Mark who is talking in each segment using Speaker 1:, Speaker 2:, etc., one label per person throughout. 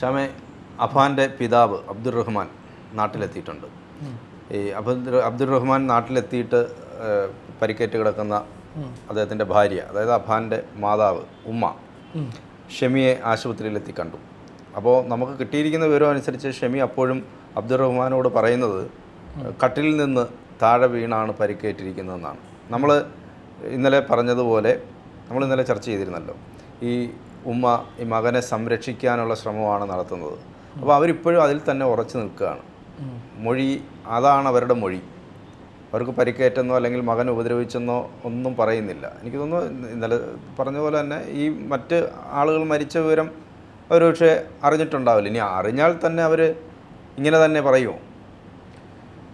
Speaker 1: ഷാമെ അഫാന്റെ പിതാവ് അബ്ദുൾ റഹ്മാൻ നാട്ടിലെത്തിയിട്ടുണ്ട്. ഈ അബ്ദുൾ അബ്ദുൾ റഹ്മാൻ നാട്ടിലെത്തിയിട്ട് പരിക്കേറ്റ് കിടക്കുന്ന അദ്ദേഹത്തിന്റെ ഭാര്യ അതായത് അഫാന്റെ മാതാവ് ഉമ്മ ഷെമിയെ ആശുപത്രിയിലെത്തി കണ്ടു. അപ്പോൾ നമുക്ക് കിട്ടിയിരിക്കുന്ന വിവരം അനുസരിച്ച് ഷെമി അപ്പോഴും അബ്ദുൾ റഹ്മാനോട് പറയുന്നത് കട്ടിലിൽ നിന്ന് താഴെ വീണാണ് പരിക്കേറ്റിരിക്കുന്നതെന്നാണ്. നമ്മൾ ഇന്നലെ പറഞ്ഞതുപോലെ നമ്മൾ ഇന്നലെ ചർച്ച ചെയ്തിരുന്നല്ലോ ഈ ഉമ്മ ഈ മകനെ സംരക്ഷിക്കാനുള്ള ശ്രമമാണ് നടത്തുന്നത്. അപ്പോൾ അവരിപ്പോഴും അതിൽ തന്നെ ഉറച്ചു നിൽക്കുകയാണ്. മൊഴി അതാണ് അവരുടെ മൊഴി. അവർക്ക് പരിക്കേറ്റെന്നോ അല്ലെങ്കിൽ മകൻ ഉപദ്രവിച്ചെന്നോ ഒന്നും പറയുന്നില്ല. എനിക്ക് തോന്നുന്നു ഇന്നലെ പറഞ്ഞ പോലെ തന്നെ ഈ മറ്റ് ആളുകൾ മരിച്ച വിവരം അവർ പക്ഷേ അറിഞ്ഞിട്ടുണ്ടാവില്ല. ഇനി അറിഞ്ഞാൽ തന്നെ അവർ ഇങ്ങനെ തന്നെ പറയുമോ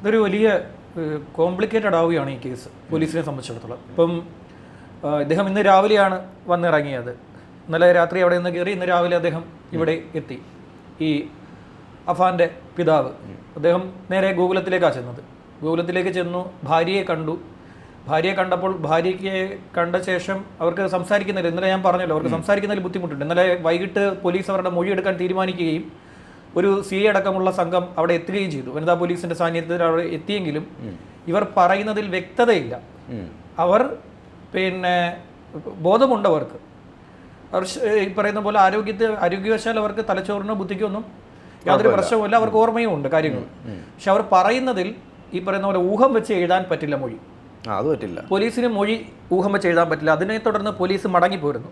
Speaker 2: ഇതൊരു വലിയ കോംപ്ലിക്കേറ്റഡ് ആവുകയാണ് ഈ കേസ് പോലീസിനെ സംബന്ധിച്ചിടത്തോളം. ഇപ്പം ഇദ്ദേഹം ഇന്ന് രാവിലെയാണ് വന്നിറങ്ങിയത്. ഇന്നലെ രാത്രി അവിടെ നിന്ന് കയറി ഇന്ന് രാവിലെ അദ്ദേഹം ഇവിടെ എത്തി. ഈ അഫാന്റെ പിതാവ്. അദ്ദേഹം നേരെ ഗോകുലത്തിലേക്കാണ് ചെന്നത്. ഗോകുലത്തിലേക്ക് ചെന്നു ഭാര്യയെ കണ്ടു. ഭാര്യയെ കണ്ടപ്പോൾ ഭാര്യയ്ക്ക് കണ്ട ശേഷം അവർക്ക് സംസാരിക്കുന്നില്ല. ഇന്നലെ ഞാൻ പറഞ്ഞല്ലോ അവർക്ക് സംസാരിക്കുന്നതിൽ ബുദ്ധിമുട്ടുണ്ട്. ഇന്നലെ വൈകിട്ട് പോലീസ് അവരുടെ മൊഴി എടുക്കാൻ തീരുമാനിക്കുകയും ഒരു സി അടക്കമുള്ള സംഘം അവിടെ എത്തുകയും ചെയ്തു. വനിതാ പോലീസിന്റെ സാന്നിധ്യത്തിൽ അവിടെ എത്തിയെങ്കിലും ഇവർ പറയുന്നതിൽ വ്യക്തതയില്ല. അവർ പിന്നെ ബോധമുണ്ട് അവർക്ക് അവർ ശ- ഈ പറയുന്ന പോലെ ആരോഗ്യത്തെ ആരോഗ്യവശാൽ അവർക്ക് തലച്ചോറിനോ ബുദ്ധിക്കോ ഒന്നും യാതൊരു പ്രശ്നവുമില്ല അവർക്ക് ഓർമ്മയും ഉണ്ട് കാര്യങ്ങൾ. പക്ഷെ അവർ പറയുന്നതിൽ ഈ പറയുന്ന പോലെ ഊഹം വെച്ച് എഴുതാൻ പറ്റില്ല മൊഴി.
Speaker 1: അത് പറ്റില്ല.
Speaker 2: പോലീസിന് മൊഴി ഊഹം വെച്ച് എഴുതാൻ പറ്റില്ല. അതിനെ തുടർന്ന് പോലീസ് മടങ്ങിപ്പോയിരുന്നു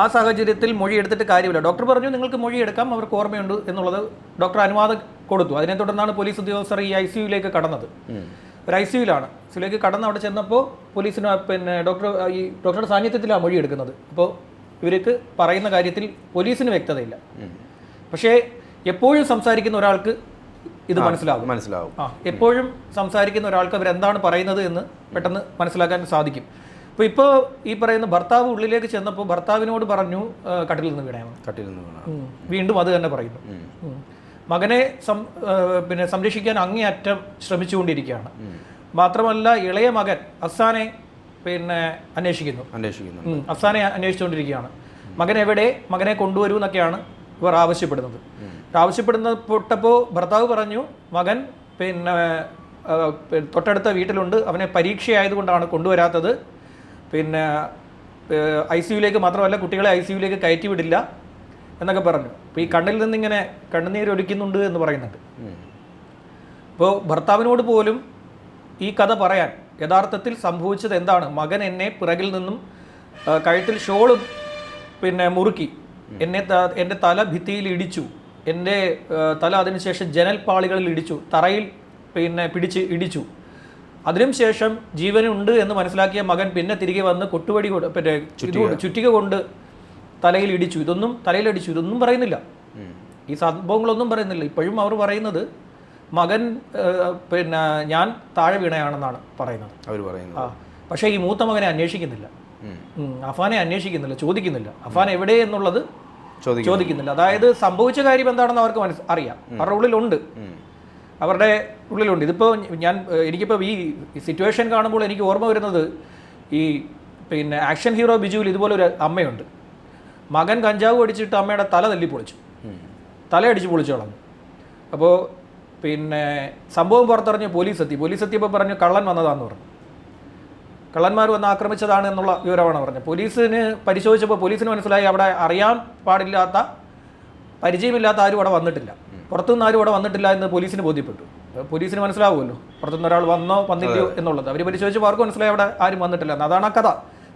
Speaker 2: ആ സാഹചര്യത്തിൽ മൊഴി എടുത്തിട്ട് കാര്യമില്ല. ഡോക്ടർ പറഞ്ഞു നിങ്ങൾക്ക് മൊഴി എടുക്കാം. അവർക്ക് ഓർമ്മയുണ്ട് എന്നുള്ളത് ഡോക്ടർ അനുവാദം കൊടുത്തു. അതിനെ തുടർന്നാണ് പോലീസ് ഉദ്യോഗസ്ഥർ ഈ ഐ സിയുയിലേക്ക് കടന്നത്. ഒരു ഐ സിയുലാണ് സിയിലേക്ക് കടന്ന് അവിടെ ചെന്നപ്പോൾ പോലീസിന് പിന്നെ ഡോക്ടർ ഈ ഡോക്ടറുടെ സാന്നിധ്യത്തിലാണ് മൊഴി എടുക്കുന്നത്. അപ്പോൾ ഇവർക്ക് പറയുന്ന കാര്യത്തിൽ പോലീസിന് വ്യക്തതയില്ല. പക്ഷേ എപ്പോഴും സംസാരിക്കുന്ന ഒരാൾക്ക് ഇത് മനസ്സിലാകും.
Speaker 1: മനസ്സിലാവും
Speaker 2: എപ്പോഴും സംസാരിക്കുന്ന ഒരാൾക്ക് അവരെന്താണ് പറയുന്നത് എന്ന് പെട്ടെന്ന് മനസ്സിലാക്കാൻ സാധിക്കും. അപ്പോൾ ഇപ്പോൾ ഈ പറയുന്ന ഭർത്താവ് ഉള്ളിലേക്ക് ചെന്നപ്പോൾ ഭർത്താവിനോട് പറഞ്ഞു കട്ടിൽ കട്ടിലിൽ നിന്ന് വീണയാണ്
Speaker 1: കട്ടിൽ നിന്ന് വീണ
Speaker 2: വീണ്ടും അത് തന്നെ പറയുന്നു. മകനെ സം പിന്നെ സംരക്ഷിക്കാൻ അങ്ങേയറ്റം ശ്രമിച്ചുകൊണ്ടിരിക്കുകയാണ്. മാത്രമല്ല ഇളയ മകൻ അസാനെ പിന്നെ അന്വേഷിക്കുന്നു.
Speaker 1: അന്വേഷിക്കുന്നു.
Speaker 2: അഫ്സാനെ അന്വേഷിച്ചുകൊണ്ടിരിക്കുകയാണ്. മകൻ എവിടെ? മകനെ കൊണ്ടുവരൂ എന്നൊക്കെയാണ് ഇവർ ആവശ്യപ്പെടുന്നത്. ആവശ്യപ്പെടുന്ന പൊട്ടപ്പോ ഭർത്താവ് പറഞ്ഞു മകൻ പിന്നെ തൊട്ടടുത്ത വീട്ടിലുണ്ട്. അവനെ പരീക്ഷയായതുകൊണ്ടാണ് കൊണ്ടുവരാത്തത്. പിന്നെ ഐ സിയുലേക്ക് മാത്രമല്ല കുട്ടികളെ ഐ സിയുലേക്ക് കയറ്റി വിടില്ല എന്നൊക്കെ പറഞ്ഞു. അപ്പോൾ ഈ കണ്ണിൽ നിന്ന് ഇങ്ങനെ നിന്നിങ്ങനെ കണ്ണുനീരൊലിക്കുന്നുണ്ട് എന്ന് പറയുന്നുണ്ട്. അപ്പോൾ ഭർത്താവിനോട് പോലും ഈ കഥ പറയാൻ യഥാർത്ഥത്തിൽ സംഭവിച്ചത് എന്താണ്? മകൻ എന്നെ പിറകിൽ നിന്നും കഴുത്തിൽ ഷോൾ പിന്നെ മുറുക്കി എന്നെ എന്റെ തല ഭിത്തിയിൽ ഇടിച്ചു. എന്റെ തല അതിനുശേഷം ജനൽപാളികളിൽ ഇടിച്ചു. തറയിൽ പിന്നെ പിടിച്ച് ഇടിച്ചു. അതിനുശേഷം ജീവനുണ്ട് എന്ന് മനസ്സിലാക്കിയ മകൻ പിന്നെ തിരികെ വന്ന് കൊട്ടുവടി കൊണ്ട് പിന്നെ ചുറ്റിക. കൊണ്ട് തലയിൽ ഇടിച്ചു. ഇതൊന്നും തലയിൽ അടിച്ചു. ഇതൊന്നും പറയുന്നില്ല. ഈ സംഭവങ്ങളൊന്നും പറയുന്നില്ല. ഇപ്പോഴും അവർ പറയുന്നത് മകൻ പിന്നെ ഞാൻ താഴെ വീണയാണെന്നാണ് പറയുന്നത്.
Speaker 1: അവർ പറയുന്നത്.
Speaker 2: ആ പക്ഷേ ഈ മൂത്ത മകനെ അന്വേഷിക്കുന്നില്ല. അഫാനെ അന്വേഷിക്കുന്നില്ല ചോദിക്കുന്നില്ല. അഫാൻ എവിടെ എന്നുള്ളത്
Speaker 1: ചോദിക്കും
Speaker 2: ചോദിക്കുന്നില്ല. അതായത് സംഭവിച്ച കാര്യം എന്താണെന്ന് അവർക്ക് മനസ്സ് അറിയാം. അവരുടെ ഉള്ളിലുണ്ട്. അവരുടെ ഉള്ളിലുണ്ട്. ഇതിപ്പോൾ ഞാൻ എനിക്കിപ്പോൾ ഈ സിറ്റുവേഷൻ കാണുമ്പോൾ എനിക്ക് ഓർമ്മ വരുന്നത് ഈ പിന്നെ ആക്ഷൻ ഹീറോ ബിജുവിൽ ഇതുപോലെ ഒരു അമ്മയുണ്ട്. മകൻ കഞ്ചാവ് അടിച്ചിട്ട് അമ്മയുടെ തല തല്ലി പൊളിച്ചു. തലയടിച്ച് പൊളിച്ചു കളഞ്ഞു അപ്പോൾ പിന്നെ സംഭവം പുറത്തറിഞ്ഞ് പോലീസ് എത്തി പോലീസ് എത്തിയപ്പോൾ പറഞ്ഞു കള്ളൻ വന്നതാന്ന് പറഞ്ഞു. കള്ളന്മാർ വന്ന് ആക്രമിച്ചതാണ് എന്നുള്ള വിവരമാണ് പറഞ്ഞത്. പോലീസിന് പരിശോധിച്ചപ്പോൾ പോലീസിന് മനസ്സിലായി അവിടെ അറിയാൻ പാടില്ലാത്ത പരിചയമില്ലാത്ത ആരും അവിടെ വന്നിട്ടില്ല. പുറത്തുനിന്ന് ആരും അവിടെ വന്നിട്ടില്ല എന്ന് പോലീസിന് ബോധ്യപ്പെട്ടു. പോലീസിന് മനസ്സിലാവുമല്ലോ പുറത്തുനിന്ന് ഒരാൾ വന്നോ വന്നില്ലയോ എന്നുള്ളത്. അവർ പരിശോധിച്ചപ്പോൾ അവർക്ക് മനസ്സിലായി അവിടെ ആരും വന്നിട്ടില്ല. എന്ന്. അതാണ് ആ കഥ.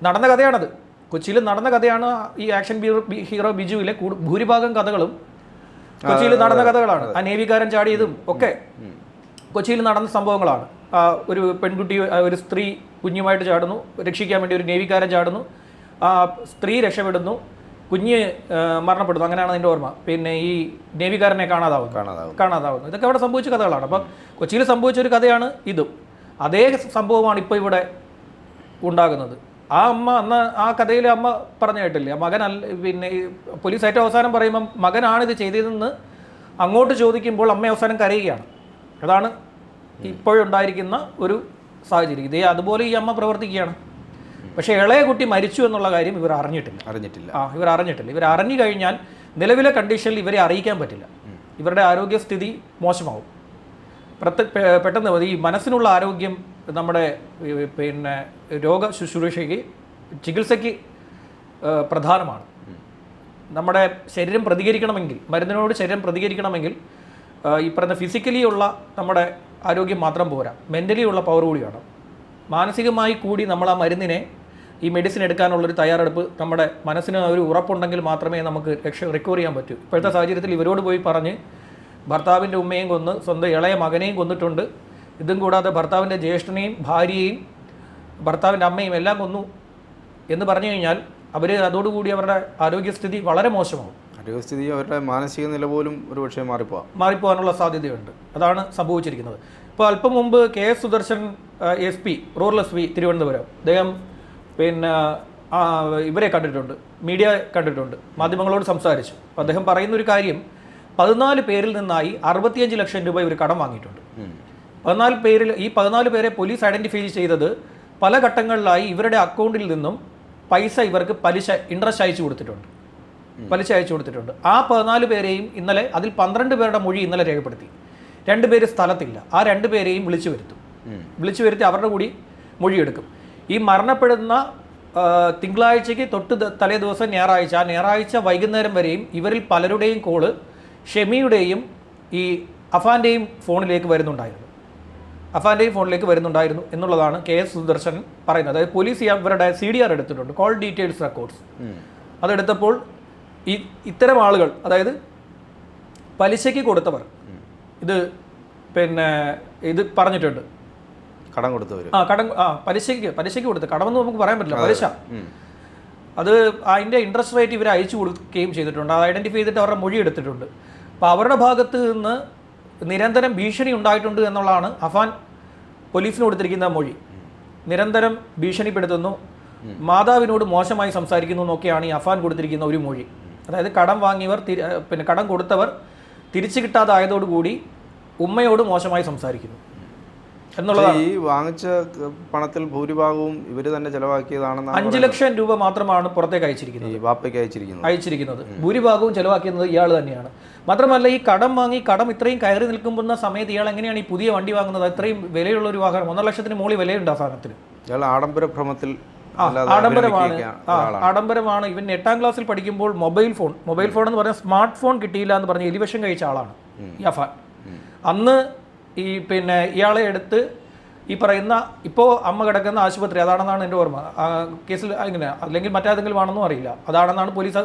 Speaker 2: നടന്ന കഥയാണത്. കൊച്ചിയിൽ നടന്ന കഥയാണ് ഈ ആക്ഷൻ ഹീറോ ബിജുവിലെ ഭൂരിഭാഗം കഥകളും കൊച്ചിയിൽ നടന്ന കഥകളാണ്. ആ നേവിക്കാരൻ ചാടിയതും ഒക്കെ കൊച്ചിയിൽ നടന്ന സംഭവങ്ങളാണ്. ആ ഒരു പെൺകുട്ടി ഒരു സ്ത്രീ കുഞ്ഞുമായിട്ട് ചാടുന്നു. രക്ഷിക്കാൻ വേണ്ടി ഒരു നേവിക്കാരൻ ചാടുന്നു. ആ സ്ത്രീ രക്ഷപ്പെടുന്നു. കുഞ്ഞ് മരണപ്പെടുന്നു. അങ്ങനെയാണ് അതിന്റെ ഓർമ്മ. പിന്നെ ഈ നേവിക്കാരനെ കാണാതാവുന്നു.
Speaker 1: കാണാതാവും
Speaker 2: കാണാതാവുന്നു. ഇതൊക്കെ അവിടെ സംഭവിച്ച കഥകളാണ്. അപ്പം കൊച്ചിയിൽ സംഭവിച്ച ഒരു കഥയാണ് ഇതും. അതേ സംഭവമാണ് ഇപ്പോൾ ഇവിടെ ഉണ്ടാകുന്നത്. ആ അമ്മ അന്ന് ആ കഥയിൽ അമ്മ പറഞ്ഞു കേട്ടില്ലേ മകൻ അല്ല പിന്നെ പോലീസ് ഏറ്റവും അവസാനം പറയുമ്പം മകനാണ് ഇത് ചെയ്തതെന്ന് അങ്ങോട്ട് ചോദിക്കുമ്പോൾ അമ്മ അവസാനം കരയുകയാണ്. അതാണ് ഇപ്പോഴുണ്ടായിരിക്കുന്ന ഒരു സാഹചര്യം. ഇതേ അതുപോലെ ഈ അമ്മ പ്രവർത്തിക്കുകയാണ്. പക്ഷേ ഇളയ കുട്ടി മരിച്ചു എന്നുള്ള കാര്യം ഇവർ അറിഞ്ഞിട്ടില്ല.
Speaker 1: അറിഞ്ഞിട്ടില്ല.
Speaker 2: ആ ഇവർ അറിഞ്ഞിട്ടില്ല. ഇവർ അറിഞ്ഞു കഴിഞ്ഞാൽ നിലവിലെ കണ്ടീഷനിൽ ഇവരെ അറിയിക്കാൻ പറ്റില്ല. ഇവരുടെ ആരോഗ്യസ്ഥിതി മോശമാവും. പെട്ടെന്ന് ഈ മനസ്സിനുള്ള ആരോഗ്യം നമ്മുടെ പിന്നെ രോഗ ശുശ്രൂഷയ്ക്ക് ചികിത്സയ്ക്ക് പ്രധാനമാണ്. നമ്മുടെ ശരീരം പ്രതികരിക്കണമെങ്കിൽ മരുന്നിനോട് ശരീരം പ്രതികരിക്കണമെങ്കിൽ ഈ പറയുന്ന ഫിസിക്കലി ഉള്ള നമ്മുടെ ആരോഗ്യം മാത്രം പോരാ. മെന്റലി ഉള്ള പവർ കൂടി വേണം. മാനസികമായി കൂടി നമ്മൾ ആ മരുന്നിനെ ഈ മെഡിസിൻ എടുക്കാനുള്ളൊരു തയ്യാറെടുപ്പ് നമ്മുടെ മനസ്സിന് ഒരു ഉറപ്പുണ്ടെങ്കിൽ മാത്രമേ നമുക്ക് രക്ഷ റിക്കവർ ചെയ്യാൻ പറ്റൂ. ഇപ്പോഴത്തെ സാഹചര്യത്തിൽ ഇവരോട് പോയി പറഞ്ഞ് ഭർത്താവിന്റെ ഉമ്മയും കൊന്ന് സ്വന്തം ഇളയ മകനെയും കൊന്നിട്ടുണ്ട്. ഇതും കൂടാതെ ഭർത്താവിന്റെ ജ്യേഷ്ഠനെയും ഭാര്യയെയും ഭർത്താവിന്റെ അമ്മയും എല്ലാം കൊന്നു എന്ന് പറഞ്ഞു കഴിഞ്ഞാൽ അവർ അതോടുകൂടി അവരുടെ ആരോഗ്യസ്ഥിതി വളരെ മോശമാകും
Speaker 1: ആരോഗ്യസ്ഥിതി അവരുടെ മാനസിക നില പോലും ഒരു പക്ഷേ മാറിപ്പോവാം.
Speaker 2: മാറിപ്പോകാനുള്ള സാധ്യതയുണ്ട്. അതാണ് സംഭവിച്ചിരിക്കുന്നത്. ഇപ്പോൾ അല്പം മുമ്പ് K S Sudarshan S P rural S P Thiruvananthapuram അദ്ദേഹം പിന്നെ ഇവരെ കണ്ടിട്ടുണ്ട് മീഡിയ കണ്ടിട്ടുണ്ട് മാധ്യമങ്ങളോട് സംസാരിച്ചു. അദ്ദേഹം പറയുന്ന ഒരു കാര്യം പതിനാല് പേരിൽ നിന്നായി അറുപത്തിയഞ്ച് ലക്ഷം രൂപ ഇവർ കടം വാങ്ങിയിട്ടുണ്ട്. പതിനാല് പേരിൽ ഈ പതിനാല് പേരെ പോലീസ് ഐഡന്റിഫൈ ചെയ്തത് പല ഘട്ടങ്ങളിലായി ഇവരുടെ അക്കൗണ്ടിൽ നിന്നും പൈസ ഇവർക്ക് പലിശ ഇൻട്രസ്റ്റ് അയച്ചു കൊടുത്തിട്ടുണ്ട്. പലിശ അയച്ചു കൊടുത്തിട്ടുണ്ട്. ആ പതിനാല് പേരെയും ഇന്നലെ അതിൽ പന്ത്രണ്ട് പേരുടെ മൊഴി ഇന്നലെ രേഖപ്പെടുത്തി. രണ്ടുപേര് സ്ഥലത്തില്ല. ആ രണ്ട് പേരെയും വിളിച്ചു വരുത്തും. വിളിച്ചു വരുത്തി അവരുടെ കൂടി മൊഴിയെടുക്കും. ഈ മരണപ്പെടുന്ന തിങ്കളാഴ്ചയ്ക്ക് തൊട്ട് തലേ ദിവസം ഞായറാഴ്ച ആ ഞായറാഴ്ച വൈകുന്നേരം വരെയും ഇവരിൽ പലരുടെയും കോൾ ഷെമിയുടെയും ഈ അഫാന്റെയും ഫോണിലേക്ക് വരുന്നുണ്ടായിരുന്നു. അഫാന്റെയും ഫോണിലേക്ക് വരുന്നുണ്ടായിരുന്നു എന്നുള്ളതാണ് കെ എസ് സുദർശൻ പറയുന്നത്. അതായത് പോലീസ് ഇവരുടെ സി ഡി ആർ എടുത്തിട്ടുണ്ട്. Call details records. അതെടുത്തപ്പോൾ ഈ ഇത്തരം ആളുകൾ അതായത് പലിശയ്ക്ക് കൊടുത്തവർ ഇത് പിന്നെ ഇത് പറഞ്ഞിട്ടുണ്ട്.
Speaker 1: കടം കൊടുത്തവർ
Speaker 2: ആ കടം ആ പലിശയ്ക്ക് പലിശയ്ക്ക് കൊടുത്ത്. കടമെന്ന് നമുക്ക് പറയാൻ പറ്റില്ല പലിശ. അത് അതിന്റെ ഇൻട്രസ്റ്റ് റേറ്റ് ഇവർ അയച്ചു കൊടുക്കുകയും ചെയ്തിട്ടുണ്ട്. അത് ഐഡന്റിഫൈ ചെയ്തിട്ട് അവരുടെ മൊഴി എടുത്തിട്ടുണ്ട്. അപ്പോൾ അവരുടെ ഭാഗത്ത് നിന്ന് നിരന്തരം ഭീഷണി ഉണ്ടായിട്ടുണ്ട് എന്നുള്ളതാണ് അഫാൻ പോലീസിന് കൊടുത്തിരിക്കുന്ന മൊഴി. നിരന്തരം ഭീഷണിപ്പെടുത്തുന്നു. മാതാവിനോട് മോശമായി സംസാരിക്കുന്നു എന്നൊക്കെയാണ് ഈ അഫാൻ കൊടുത്തിരിക്കുന്ന ഒരു മൊഴി. അതായത് കടം വാങ്ങിയവർ പിന്നെ കടം കൊടുത്തവർ തിരിച്ചു കിട്ടാതായതോടുകൂടി ഉമ്മയോട് മോശമായി സംസാരിക്കുന്നു. എന്നുള്ളതാണ്.
Speaker 1: ഈ വാങ്ങിച്ച പണത്തിൽ ഭൂരിഭാഗവും ഇവർ തന്നെ ചെലവാക്കിയതാണെന്ന്
Speaker 2: അഞ്ച് ലക്ഷം രൂപ മാത്രമാണ് പുറത്തേക്ക് അയച്ചിരിക്കുന്നത്.
Speaker 1: ഈ വാപ്പയ്ക്ക് അയച്ചിരിക്കുന്നത്.
Speaker 2: അയച്ചിരിക്കുന്നത്. ഭൂരിഭാഗവും ചെലവാക്കുന്നത് ഇയാൾ തന്നെയാണ്. മാത്രമല്ല ഈ കടം വാങ്ങി കടം ഇത്രയും കയറി നിൽക്കുമ്പോൾ സമയത്ത് ഇയാൾ എങ്ങനെയാണ് ഈ പുതിയ വണ്ടി വാങ്ങുന്നത്? ഇത്രയും വിലയുള്ള ഒരു വാഹനം. ഒന്നര ലക്ഷത്തിന് മുകളിൽ വിലയുണ്ട് ആ സാധനത്തിന്.
Speaker 1: ഇയാൾ ആഡംബര ഭ്രമത്തിൽ
Speaker 2: ആഡംബരമാണ്. ആഡംബരമാണ്. ഇവൻ എട്ടാം ക്ലാസ്സിൽ പഠിക്കുമ്പോൾ മൊബൈൽ ഫോൺ മൊബൈൽ ഫോൺ എന്ന് പറഞ്ഞാൽ സ്മാർട്ട് ഫോൺ കിട്ടിയില്ല എന്ന് പറഞ്ഞ് എലിവേഷൻ കഴിച്ച ആളാണ് അന്ന് ഈ പിന്നെ ഇയാളെ എടുത്ത് ഈ പറയുന്ന ഇപ്പോൾ അമ്മ കിടക്കുന്ന ആശുപത്രി അതാണെന്നാണ് എന്റെ ഓർമ്മ. കേസിൽ ഇങ്ങനെ അല്ലെങ്കിൽ മറ്റേതെങ്കിലും ആണെന്നും അറിയില്ല. അതാണെന്നാണ് പോലീസ്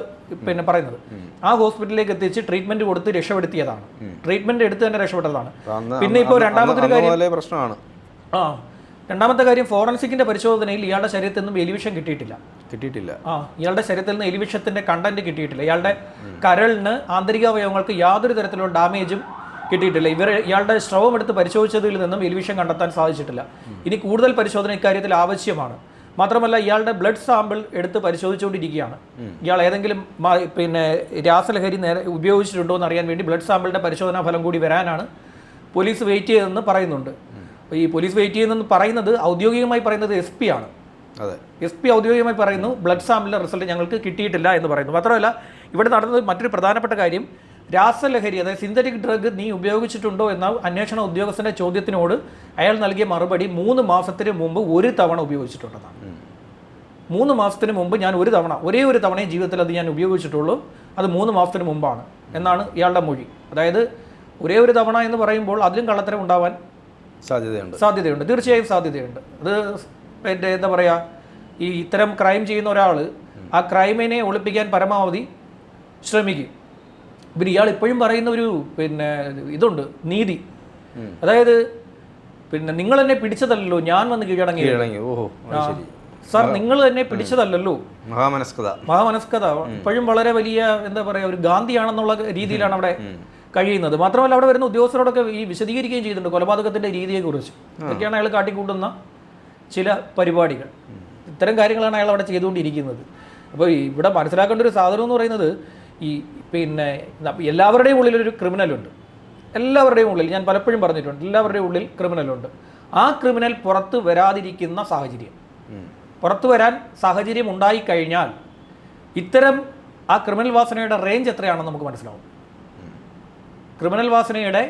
Speaker 2: പിന്നെ പറയുന്നത്. ആ ഹോസ്പിറ്റലിലേക്ക് എത്തിച്ച് ട്രീറ്റ്മെന്റ് കൊടുത്ത് രക്ഷപ്പെടുത്തിയതാണ്. ട്രീറ്റ്മെന്റ് എടുത്ത് തന്നെ രക്ഷപ്പെട്ടതാണ്. പിന്നെ ഇപ്പോൾ
Speaker 1: രണ്ടാമത്തെ
Speaker 2: കാര്യം
Speaker 1: പ്രശ്നമാണ്.
Speaker 2: ആ രണ്ടാമത്തെ കാര്യം ഫോറൻസിക്കിന്റെ പരിശോധനയിൽ ഇയാളുടെ ശരീരത്തിൽ നിന്നും എലിവിഷം കിട്ടിയിട്ടില്ല.
Speaker 1: കിട്ടിയിട്ടില്ല.
Speaker 2: ആ ഇയാളുടെ ശരീരത്തിൽ നിന്ന് എലിവിഷത്തിന്റെ കണ്ടന്റ് കിട്ടിയിട്ടില്ല. ഇയാളുടെ കരളിന് ആന്തരികാവയവങ്ങൾക്ക് യാതൊരു തരത്തിലുള്ള ഡാമേജും കിട്ടിയിട്ടില്ല. ഇവർ ഇയാളുടെ സ്രവം എടുത്ത് പരിശോധിച്ചതിൽ നിന്നും എലിവിഷൻ കണ്ടെത്താൻ സാധിച്ചിട്ടില്ല. ഇനി കൂടുതൽ പരിശോധന ഇക്കാര്യത്തിൽ ആവശ്യമാണ്. മാത്രമല്ല ഇയാളുടെ ബ്ലഡ് സാമ്പിൾ എടുത്ത് പരിശോധിച്ചുകൊണ്ടിരിക്കുകയാണ്. ഇയാൾ ഏതെങ്കിലും പിന്നെ രാസലഹരി നേരെ ഉപയോഗിച്ചിട്ടുണ്ടോ എന്ന് അറിയാൻ വേണ്ടി ബ്ലഡ് സാമ്പിളിന്റെ പരിശോധനാ ഫലം കൂടി വരാനാണ് പോലീസ് വെയിറ്റ് ചെയ്തതെന്ന് പറയുന്നുണ്ട്. ഈ പോലീസ് വെയിറ്റ് ചെയ്യുന്നെന്ന് പറയുന്നത് ഔദ്യോഗികമായി പറയുന്നത് എസ് പി ആണ്.
Speaker 1: അതെ.
Speaker 2: എസ് പി ഔദ്യോഗികമായി പറയുന്നു ബ്ലഡ് സാമ്പിളിന്റെ റിസൾട്ട് ഞങ്ങൾക്ക് കിട്ടിയിട്ടില്ല എന്ന് പറയുന്നു. മാത്രമല്ല ഇവിടെ നടന്നത് മറ്റൊരു പ്രധാനപ്പെട്ട കാര്യം രാസലഹരി അതായത് സിന്തറ്റിക് ഡ്രഗ് നീ ഉപയോഗിച്ചിട്ടുണ്ടോ എന്ന അന്വേഷണ ഉദ്യോഗസ്ഥന്റെ ചോദ്യത്തിനോട് അയാൾ നൽകിയ മറുപടി മൂന്ന് മാസത്തിന് മുമ്പ് ഒരു തവണ ഉപയോഗിച്ചിട്ടുണ്ടെന്നാണ് മൂന്ന് മാസത്തിന് മുമ്പ് ഞാൻ ഒരു തവണ ഒരേ ഒരു തവണയും ജീവിതത്തിൽ അത് ഞാൻ ഉപയോഗിച്ചിട്ടുള്ളൂ. അത് മൂന്ന് മാസത്തിന് മുമ്പാണ് എന്നാണ് ഇയാളുടെ മൊഴി. അതായത് ഒരേ ഒരു തവണ എന്ന് പറയുമ്പോൾ അതിലും കള്ളത്തരം ഉണ്ടാവാൻ
Speaker 1: സാധ്യതയുണ്ട്.
Speaker 2: സാധ്യതയുണ്ട്. തീർച്ചയായും സാധ്യതയുണ്ട്. അത് എന്റെ എന്താ പറയുക ഈ ഇത്തരം ക്രൈം ചെയ്യുന്ന ഒരാൾ ആ ക്രൈമിനെ ഒളിപ്പിക്കാൻ പരമാവധി ശ്രമിക്കും. പിന്നെ ഇയാൾ ഇപ്പോഴും പറയുന്ന ഒരു പിന്നെ ഇതുണ്ട് നീതി. അതായത് പിന്നെ നിങ്ങൾ എന്നെ പിടിച്ചതല്ലോ ഞാൻ വന്ന് കീഴടങ്ങി.
Speaker 1: ഓഹോ
Speaker 2: സാർ നിങ്ങൾ തന്നെ പിടിച്ചതല്ലല്ലോ.
Speaker 1: മഹാമനസ്കത.
Speaker 2: മഹാമനസ്കത. ഇപ്പോഴും വളരെ വലിയ എന്താ പറയുക ഒരു ഗാന്ധിയാണെന്നുള്ള രീതിയിലാണ് അവിടെ കഴിയുന്നത്. മാത്രമല്ല അവിടെ വരുന്ന ഉദ്യോഗസ്ഥരോടൊക്കെ ഈ വിശദീകരിക്കുകയും ചെയ്തിട്ടുണ്ട് കൊലപാതകത്തിന്റെ രീതിയെക്കുറിച്ച്. ഇതൊക്കെയാണ് അയാൾ കാട്ടിക്കൂട്ടുന്ന ചില പരിപാടികൾ. ഇത്തരം കാര്യങ്ങളാണ് അയാൾ അവിടെ ചെയ്തുകൊണ്ടിരിക്കുന്നത്. അപ്പോൾ ഇവിടെ മനസ്സിലാക്കേണ്ട ഒരു സാധനം എന്ന് പറയുന്നത് ഈ പിന്നെ എല്ലാവരുടെയും ഉള്ളിൽ ഒരു ക്രിമിനലുണ്ട് എല്ലാവരുടെയും ഉള്ളിൽ ഞാൻ പലപ്പോഴും പറഞ്ഞിട്ടുണ്ട് എല്ലാവരുടെയും ഉള്ളിൽ ക്രിമിനലുണ്ട് ആ ക്രിമിനൽ പുറത്ത് വരാതിരിക്കുന്ന സാഹചര്യം. പുറത്തു വരാൻ സാഹചര്യം ഉണ്ടായിക്കഴിഞ്ഞാൽ ഇത്തരം ആ ക്രിമിനൽ വാസനയുടെ റേഞ്ച് എത്രയാണെന്ന് നമുക്ക് മനസ്സിലാവും. ക്രിമിനൽ വാസനയുടെ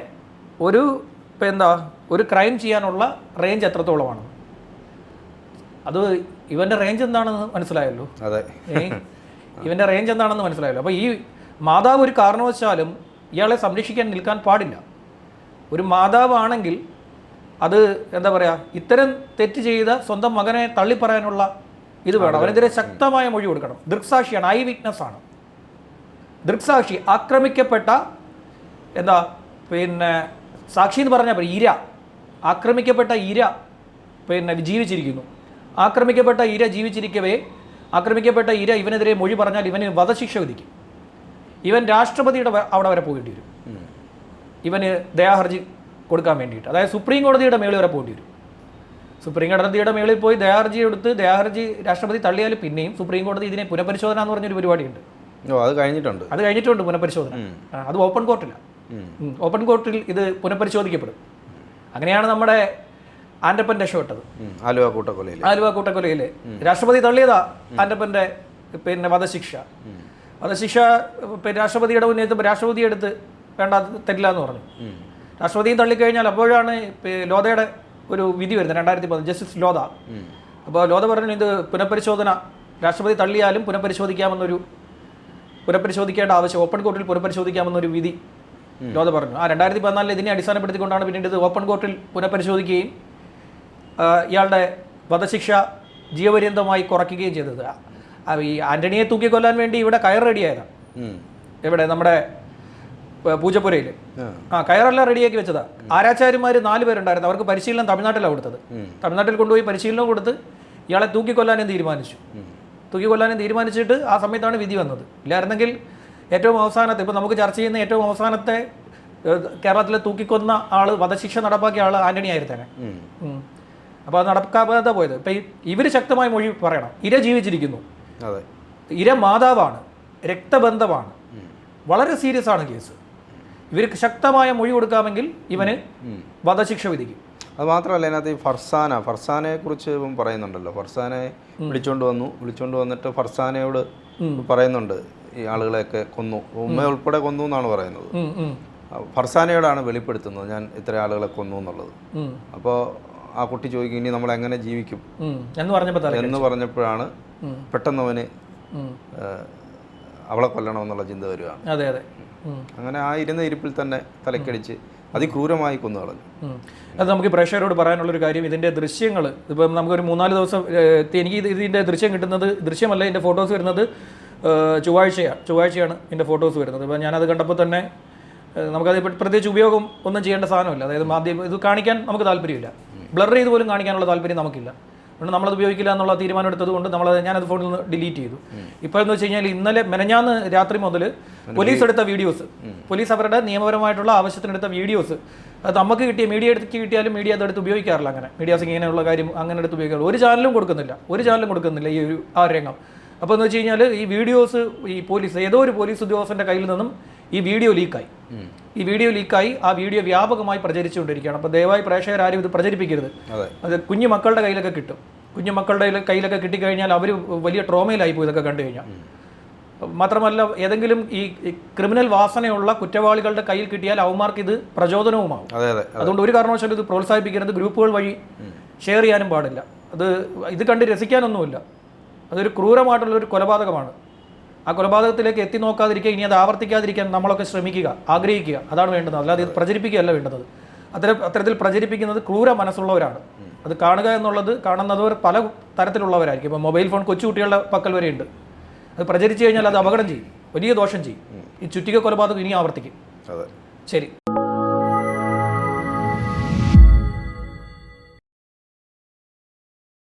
Speaker 2: ഒരു ഇപ്പം എന്താ ഒരു ക്രൈം ചെയ്യാനുള്ള റേഞ്ച് എത്രത്തോളമാണ്? അത് ഇവന്റെ റേഞ്ച് എന്താണെന്ന് മനസ്സിലായല്ലോ?
Speaker 1: അതെ.
Speaker 2: ഇവന്റെ റേഞ്ച് എന്താണെന്ന് മനസ്സിലായല്ലോ. അപ്പോൾ ഈ മാതാവ് ഒരു കാരണവശാലും ഇയാളെ സംരക്ഷിക്കാൻ നിൽക്കാൻ പാടില്ല. ഒരു മാതാവാണെങ്കിൽ അത് എന്താ പറയുക ഇത്തരം തെറ്റ് ചെയ്ത സ്വന്തം മകനെ തള്ളിപ്പറയാനുള്ള ഇത് വേണം. അവനെതിരെ ശക്തമായ മൊഴി കൊടുക്കണം. ദൃക്സാക്ഷിയാണ് ഐ വിറ്റ്നസ് ആണ്. ദൃക്സാക്ഷി ആക്രമിക്കപ്പെട്ട എന്താ പിന്നെ സാക്ഷി എന്ന് പറഞ്ഞാൽ ഇര. ആക്രമിക്കപ്പെട്ട ഇര പിന്നെ ജീവിച്ചിരിക്കുന്നു. ആക്രമിക്കപ്പെട്ട ഇര ജീവിച്ചിരിക്കവേ ആക്രമിക്കപ്പെട്ട ഇര ഇവനെതിരെ മൊഴി പറഞ്ഞാൽ ഇവന് വധശിക്ഷ വിധിക്കും. ഇവൻ രാഷ്ട്രപതിയുടെ അവിടെ വരെ പോകേണ്ടി വരും. ഇവന് ദയാഹർജി കൊടുക്കാൻ വേണ്ടിയിട്ട്. അതായത് സുപ്രീം കോടതിയുടെ മേളിൽ വരെ പോകേണ്ടി വരും. സുപ്രീം കോടതിയുടെ മേളിൽ പോയി ദയാഹർജി എടുത്ത് ദയാഹർജി രാഷ്ട്രപതി തള്ളിയാൽ പിന്നെയും സുപ്രീം കോടതി ഇതിനെ പുനഃപരിശോധന എന്ന് പറഞ്ഞൊരു പരിപാടിയുണ്ട്.
Speaker 1: ഓ അത് കഴിഞ്ഞിട്ടുണ്ട്.
Speaker 2: അത് കഴിഞ്ഞിട്ടുണ്ട് പുനഃപരിശോധന. അത് ഓപ്പൺ കോർട്ടില്ല. ഓപ്പൺ കോർട്ടിൽ ഇത് പുനഃപരിശോധിക്കപ്പെടും. അങ്ങനെയാണ് നമ്മുടെ ആൻഡപ്പൻ രക്ഷപ്പെട്ടത്.
Speaker 1: ആലുവ കൂട്ടക്കൊലയിൽ
Speaker 2: ആലുവ കൂട്ടക്കൊലയിൽ രാഷ്ട്രപതി തള്ളിയതാ ആൻഡപ്പന്റെ പിന്നെ വധശിക്ഷ. വധശിക്ഷ രാഷ്ട്രപതിയുടെ മുന്നേ എത്തുമ്പോൾ രാഷ്ട്രപതി എടുത്ത് വേണ്ട തരില്ല എന്ന് പറഞ്ഞു. രാഷ്ട്രപതിയും തള്ളിക്കഴിഞ്ഞാൽ അപ്പോഴാണ് ലോതയുടെ ഒരു വിധി വരുന്നത് രണ്ടായിരത്തി പതിനഞ്ച്. ജസ്റ്റിസ് ലോധ അപ്പോൾ ലോധ പറഞ്ഞു ഇത് പുനഃപരിശോധന. രാഷ്ട്രപതി തള്ളിയാലും പുനഃപരിശോധിക്കാമെന്നൊരു പുനഃപരിശോധിക്കേണ്ട ആവശ്യം ഓപ്പൺ കോർട്ടിൽ പുനഃപരിശോധിക്കാമെന്നൊരു വിധി ലോധ പറഞ്ഞു. ആ രണ്ടായിരത്തി പതിനാലിൽ ഇതിനെ അടിസ്ഥാനപ്പെടുത്തിക്കൊണ്ടാണ് പിന്നീട് ഇത് ഓപ്പൺ കോർട്ടിൽ പുനഃപരിശോധിക്കുകയും ഇയാളുടെ വധശിക്ഷ ജീവപര്യന്തമായി കുറയ്ക്കുകയും ചെയ്തത്. ഈ ആന്റണിയെ തൂക്കിക്കൊല്ലാൻ വേണ്ടി ഇവിടെ കയർ റെഡിയായതാണ്
Speaker 1: ഇവിടെ
Speaker 2: എവിടെ? നമ്മുടെ പൂജപ്പുരയിൽ
Speaker 1: ആ.
Speaker 2: കയറെല്ലാം റെഡിയാക്കി വെച്ചതാ. ആരാച്ചാര്യന്മാർ നാല് പേരുണ്ടായിരുന്നു. അവർക്ക് പരിശീലനം തമിഴ്നാട്ടിലാണ് കൊടുത്തത്. തമിഴ്നാട്ടിൽ കൊണ്ടുപോയി പരിശീലനം കൊടുത്ത് ഇയാളെ തൂക്കിക്കൊല്ലാനും തീരുമാനിച്ചു. തൂക്കിക്കൊല്ലാനും തീരുമാനിച്ചിട്ട് ആ സമയത്താണ് വിധി വന്നത്. ഇല്ലായിരുന്നെങ്കിൽ ഏറ്റവും അവസാനത്തെ ഇപ്പം നമുക്ക് ചർച്ച ചെയ്യുന്ന ഏറ്റവും അവസാനത്തെ കേരളത്തിലെ തൂക്കിക്കൊന്ന ആൾ വധശിക്ഷ നടപ്പാക്കിയ ആൾ ആന്റണി ആയിരുന്നേനെ
Speaker 1: ഉം.
Speaker 2: അപ്പോൾ അത് നടക്കാതെ പോയത്. ഇപ്പം ഇവർ ശക്തമായ മൊഴി പറയണം. ഇര ജീവിച്ചിരിക്കുന്നു.
Speaker 1: അതെ.
Speaker 2: ഇര മാതാവാണ്. രക്തബന്ധമാണ്. വളരെ സീരിയസ് ആണ് കേസ്. ഇവർക്ക് ശക്തമായ മൊഴി കൊടുക്കാമെങ്കിൽ ഇവന് വധശിക്ഷ വിധിക്കും.
Speaker 1: അത് മാത്രമല്ല ഇതിനകത്ത് ഈ ഫർസാന ഫർസാനയെ കുറിച്ച് ഇപ്പം പറയുന്നുണ്ടല്ലോ. ഫർസാനെ വിളിച്ചോണ്ട് വന്നു. വിളിച്ചോണ്ട് വന്നിട്ട് ഫർസാനയോട് പറയുന്നുണ്ട്. ഈ ആളുകളെയൊക്കെ കൊന്നു. ഉമ്മ ഉൾപ്പെടെ കൊന്നു എന്നാണ് പറയുന്നത്. ഫർസാനയോടാണ് വെളിപ്പെടുത്തുന്നത്. ഞാൻ ഇത്ര ആളുകളെ കൊന്നു എന്നുള്ളത്. അപ്പോൾ ആ കുട്ടി ചോദിക്കും ഇനി നമ്മൾ എങ്ങനെ ജീവിക്കും?
Speaker 2: എന്ന് പറഞ്ഞപ്പോൾ
Speaker 1: എന്ന് പറഞ്ഞപ്പോഴാണ്. പെട്ടെന്ന് അവന് അവളെ കൊല്ലണമെന്നുള്ള ചിന്ത വരികയാണ്
Speaker 2: അതെ അതെ.
Speaker 1: അങ്ങനെ ആ ഇരുന്ന ഇരിപ്പിൽ തന്നെ തലക്കടിച്ച് അതിക്രൂരമായി കൊന്നു കളഞ്ഞു.
Speaker 2: അത് നമുക്ക് പ്രേക്ഷകരോട് പറയാനുള്ളൊരു കാര്യം ഇതിന്റെ ദൃശ്യങ്ങൾ ഇപ്പം നമുക്കൊരു മൂന്നാൽ ദിവസം എനിക്ക് ഇത് ഇതിന്റെ ദൃശ്യം കിട്ടുന്നത് ദൃശ്യമല്ല ഇതിന്റെ ഫോട്ടോസ് വരുന്നത് ചൊവ്വാഴ്ചയാണ്. ചൊവ്വാഴ്ചയാണ് ഇതിന്റെ ഫോട്ടോസ് വരുന്നത്. ഇപ്പം ഞാനത് കണ്ടപ്പോൾ തന്നെ നമുക്കത് പ്രത്യേകിച്ച് ഉപയോഗം ഒന്നും ചെയ്യേണ്ട സാധനമില്ല. അതായത് മാധ്യമം ഇത് കാണിക്കാൻ നമുക്ക് താല്പര്യമില്ല. ബ്ലർ ചെയ്ത് പോലും കാണിക്കാനുള്ള താല്പര്യം നമുക്കില്ല. അതുകൊണ്ട് നമ്മളത് ഉപയോഗിക്കില്ല എന്നുള്ള തീരുമാനം എടുത്തത് കൊണ്ട് നമ്മൾ ഞാനത് ഫോണിൽ നിന്ന് ഡിലീറ്റ് ചെയ്തു. ഇപ്പോൾ എന്ന് വെച്ച് കഴിഞ്ഞാൽ ഇന്നലെ മെനഞ്ഞാന്ന് രാത്രി മുതൽ പോലീസ് എടുത്ത വീഡിയോസ് പോലീസ് അവരുടെ നിയമപരമായിട്ടുള്ള ആവശ്യത്തിനെടുത്ത വീഡിയോസ് അത് നമുക്ക് കിട്ടിയ മീഡിയ എടുത്ത് കിട്ടിയാലും മീഡിയ അതെടുത്ത് ഉപയോഗിക്കാറില്ല അങ്ങനെ. മീഡിയാസ് ഇങ്ങനെയുള്ള കാര്യം അങ്ങനെ എടുത്ത് ഉപയോഗിക്കാറില്ല. ഒരു ചാനലും കൊടുക്കുന്നില്ല. ഒരു ചാനലും കൊടുക്കുന്നില്ല ഈ ഒരു ആ രംഗം. അപ്പോൾ എന്ന് വെച്ച് കഴിഞ്ഞാൽ ഈ വീഡിയോസ് ഈ പോലീസ് ഏതോ ഒരു പോലീസ് ഉദ്യോഗസ്ഥന്റെ കയ്യിൽ നിന്നും ഈ വീഡിയോ ലീക്കായി. ഈ വീഡിയോ ലീക്കായി. ആ വീഡിയോ വ്യാപകമായി പ്രചരിച്ചുകൊണ്ടിരിക്കുകയാണ്. അപ്പോൾ ദയവായി പ്രേക്ഷകരാരും ഇത് പ്രചരിപ്പിക്കരുത്.
Speaker 1: അതെ.
Speaker 2: കുഞ്ഞു മക്കളുടെ കയ്യിലൊക്കെ കിട്ടും. കുഞ്ഞു മക്കളുടെ കയ്യിൽ കയ്യിലൊക്കെ കിട്ടിക്കഴിഞ്ഞാൽ അവർ വലിയ ട്രോമയിലായി പോയി ഇതൊക്കെ കണ്ടു കഴിഞ്ഞാൽ. മാത്രമല്ല ഏതെങ്കിലും ഈ ക്രിമിനൽ വാസനയുള്ള കുറ്റവാളികളുടെ കയ്യിൽ കിട്ടിയാൽ അവന്മാർക്ക് ഇത് പ്രചോദനവുമാവും.
Speaker 1: അതെ അതെ
Speaker 2: അതുകൊണ്ട് ഒരു കാരണവശാലും ഇത് പ്രോത്സാഹിപ്പിക്കരുത്. ഗ്രൂപ്പുകൾ വഴി ഷെയർ ചെയ്യാനും പാടില്ല. അത് ഇത് കണ്ട് രസിക്കാനൊന്നുമില്ല. അതൊരു ക്രൂരമായിട്ടുള്ള ഒരു കൊലപാതകമാണ്. ആ കൊലപാതകത്തിലേക്ക് എത്തി നോക്കാതിരിക്കുക ഇനി അത് ആവർത്തിക്കാതിരിക്കാൻ നമ്മളൊക്കെ ശ്രമിക്കുക ആഗ്രഹിക്കുക. അതാണ് വേണ്ടത് അല്ലാതെ ഇത് പ്രചരിപ്പിക്കുകയല്ല വേണ്ടത് അത്തരം അത്തരത്തിൽ പ്രചരിപ്പിക്കുന്നത് ക്രൂര മനസ്സുള്ളവരാണ്. അത് കാണുക എന്നുള്ളത് കാണുന്നവർ പല തരത്തിലുള്ളവരായിരിക്കും. ഇപ്പോൾ മൊബൈൽ ഫോൺ കൊച്ചുകുട്ടികളുടെ പക്കൽ വരെയുണ്ട് അത് പ്രചരിച്ചു കഴിഞ്ഞാൽ അത് അപകടം ചെയ്യും. വലിയ ദോഷം ചെയ്യും. ഈ ചുറ്റിക കൊലപാതകം ഇനി ആവർത്തിക്കും. ശരി.